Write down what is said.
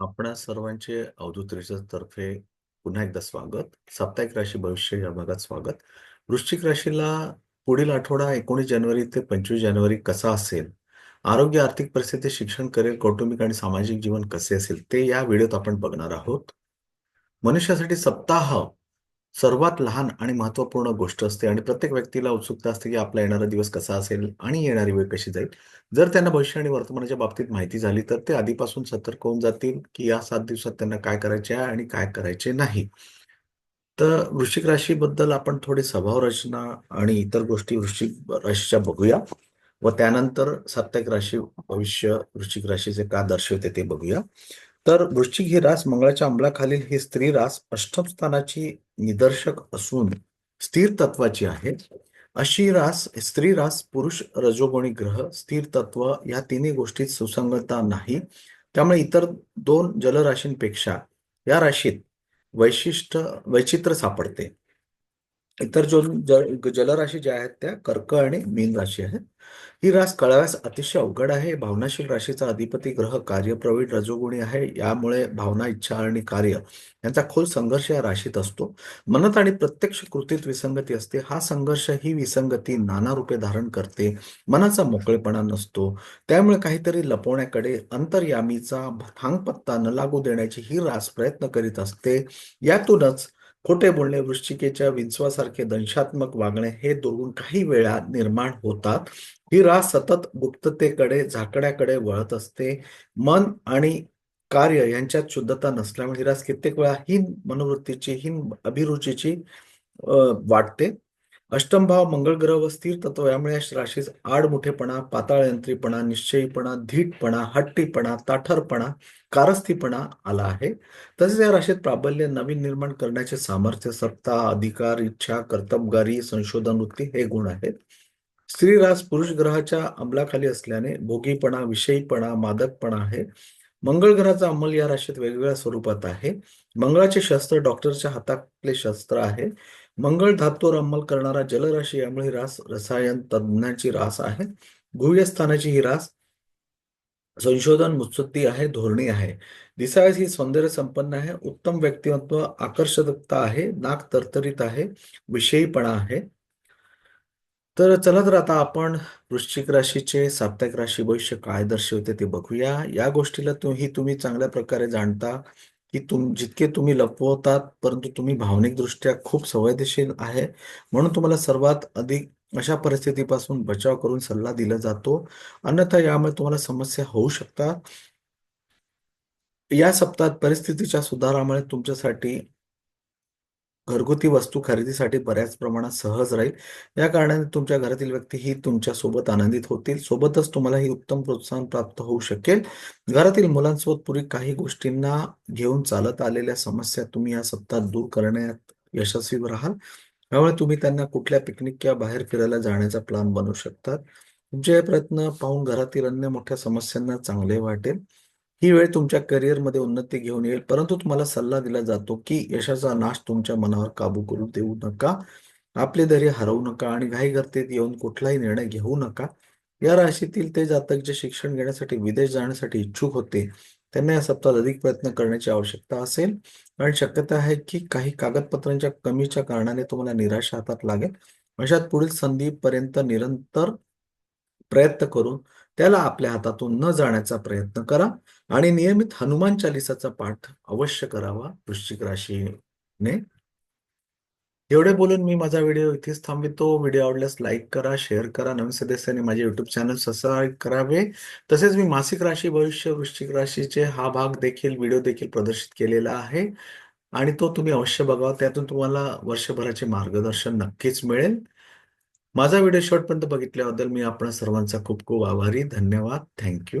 आपणा सर्वांचे अवधूत तर्फे पुन्हा एकदा स्वागत. साप्ताहिक राशी भविष्य या भागात स्वागत. वृश्चिक राशीला पुढील आठवडा 19 जानेवारी ते 25 जानेवारी कसा असेल? आरोग्य, आर्थिक परिस्थिती, शिक्षण, करिअर, कौटुंबिक आणि सामाजिक जीवन कसे असेल? ते या व्हिडिओत आपण बघणार आहोत. मनुष्यासाठी सप्ताह सर्वात लहान आणि महत्त्वपूर्ण गोष्ट असते आणि प्रत्येक व्यक्तीला उत्सुकता असते, की आपला येणारा दिवस कसा असेल आणि येणारी वेळ कशी जाईल. जर त्यांना भविष्य आणि वर्तमानाच्या बाबतीत माहिती झाली, तर ते आधीपासून सतर्क होऊन जातील, की या सात दिवसात त्यांना काय करायचे आहे आणि काय करायचे नाही. तर वृश्चिक राशीबद्दल आपण थोडी स्वभाव रचना आणि इतर गोष्टी वृश्चिक राशीच्या बघूया व त्यानंतर साप्ताहिक राशी भविष्य वृश्चिक राशीचे का दर्शवते ते बघूया. तर वृश्चिक ही रास मंगळाच्या अंमलाखालील ही स्त्री रास अष्टम स्थानाची निदर्शक असून स्थिर तत्वाची आहे. अशी रास स्त्री रास पुरुष रजोगुणी ग्रह स्थिर तत्व या तिन्ही गोष्टीत सुसंगता नाही. त्यामुळे इतर दोन जलराशींपेक्षा या राशीत वैशिष्ट्य वैचित्र्य सापडते. इतर जो जलराशी ज्या आहेत त्या कर्क आणि मीन राशी आहेत. ही रास कळाव्यास अतिशय अवघड आहे. भावनाशील राशीचा अधिपती ग्रह कार्यप्रवीण रजोगुणी आहे. यामुळे भावना, इच्छा आणि कार्य यांचा खोल संघर्ष या राशीत असतो. मनात आणि प्रत्यक्ष कृतीत विसंगती असते. हा संघर्ष, ही विसंगती नाना रूपे धारण करते. मनाचा मोकळेपणा नसतो. त्यामुळे काहीतरी लपवण्याकडे अंतर्यामीचा थांगपत्ता न लागू देण्याची ही रास प्रयत्न करीत असते. यातूनच खोटे बोलणे, वृश्चिकेच्या विंचवासारखे दंशात्मक वागणे हे दुर्गुण काही वेळा निर्माण होतात. ही रास सतत गुप्ततेकडे, झाकण्याकडे वळत असते. मन आणि कार्य यांच्यात शुद्धता नसल्यामुळे ही रास कित्येक वेळा हीन मनोवृत्तीची, हीन अभिरुचीची वाटते. अष्टम भाव मंगळ ग्रह व स्थिर तत्व यामुळे या राशीस आडमुठेपणा, पाताळयंत्रीपणा, निश्चयीपणा, धीटपणा, हट्टीपणा, ताठरपणा, कारस्थीपणा आला आहे. तसेच या राशीत प्राबल्य, नवीन निर्माण करण्याचे सामर्थ्य, सत्ता, अधिकार, इच्छा, कर्तबगारी, संशोधन वृत्ती हे गुण आहेत. स्त्री रास पुरुष ग्रहाच्या अंमलाखाली असल्याने भोगीपणा, विषयीपणा, मादकपणा आहे. मंगळ ग्रहाचा अंमल या राशीत वेगवेगळ्या स्वरूपात आहे. मंगळाचे शस्त्र डॉक्टरच्या हातातले शस्त्र आहे. मंगळ धातूवर अंमल करणारा जलराशी यामुळे रास रसायन तज्ञांची रास आहे. गुह्य स्थानाची ही रास संशोधन, मुत्सुद्धी आहे, धोरणी आहे. दिसावयास ही सौंदर्य संपन्न आहे. उत्तम व्यक्तिमत्व, आकर्षकता आहे, नाक तरतरीत आहे, विषयीपणा आहे. तर चला तर आता आपण वृश्चिक राशीचे साप्ताहिक राशी भविष्य काय दर्शवते ते बघूया. या गोष्टीला तुम्ही तुम्ही चांगल्या प्रकारे जाणता, की तुम जितके तुम्ही लपवतात, परंतु तुम्ही भावनिकदृष्ट्या खूप संवेदनशील आहे. म्हणून तुम्हाला सर्वात अधिक अशा परिस्थितीपासून बचाव करून सल्ला दिला जातो. अन्यथा यामुळे तुम्हाला समस्या होऊ शकतात. या सप्ताहात परिस्थितीच्या सुधारामुळे तुमच्यासाठी घरगुती वस्तू खरेदीसाठी बऱ्याच प्रमाणात सहज राहील. या कारणाने तुमच्या घरातील व्यक्ती ही तुमच्यासोबत आनंदित होतील. सोबतच तुम्हाला ही उत्तम प्रोत्साहन प्राप्त होऊ शकेल. घरातील मुलांसोबत पूर्वी काही गोष्टींना घेऊन चालत आलेल्या समस्या तुम्ही या सप्ताहात दूर करण्यात यशस्वी राहाल. त्यामुळे तुम्ही त्यांना कुठल्या पिकनिक किंवा बाहेर फिरायला जाण्याचा प्लॅन बनवू शकतात. तुमचे हे प्रयत्न पाहून घरातील अन्य मोठ्या समस्यांना चांगले वाटेल. ही वेळ तुमच्या करिअरमध्ये उन्नती घेऊन येईल. परंतु तुम्हाला सल्ला दिला जातो, की यशाचा नाश तुमच्या मनावर काबू करू देऊ नका. आपले धैर्य हरवू नका आणि घाईगर्दीत येऊन कुठलाही निर्णय घेऊ नका. या राशीतील ते जातक जे शिक्षण घेण्यासाठी विदेश जाण्यासाठी इच्छुक होते, त्यांना या सप्ताहात अधिक प्रयत्न करण्याची आवश्यकता असेल आणि शक्यता आहे, की काही कागदपत्रांच्या कमीच्या कारणाने तुम्हाला निराशा हातात लागेल. अशात पुढील संधीपर्यंत निरंतर प्रयत्न करून त्याला आपल्या हातातून न जाण्याचा प्रयत्न करा आणि नियमित हनुमान चालिसाचा पाठ अवश्य करावा वृश्चिक राशीने. एवढे बोलून मी माझा व्हिडिओ इथेच थांबवितो. व्हिडिओ आवडल्यास लाईक करा, शेअर करा. नवीन सदस्यांनी माझे युट्यूब चॅनल सबस्क्राईब करावे. तसेच मी मासिक राशी भविष्य वृश्चिक राशीचे हा भाग देखील व्हिडिओ देखील प्रदर्शित केलेला आहे आणि तो तुम्ही अवश्य बघावा. त्यातून तुम्हाला वर्षभराचे मार्गदर्शन नक्कीच मिळेल. माझा व्हिडिओ शॉर्टपर्यंत बघितल्याबद्दल मी आपणा सर्वांचा खूप खूप आभारी. धन्यवाद. थँक्यू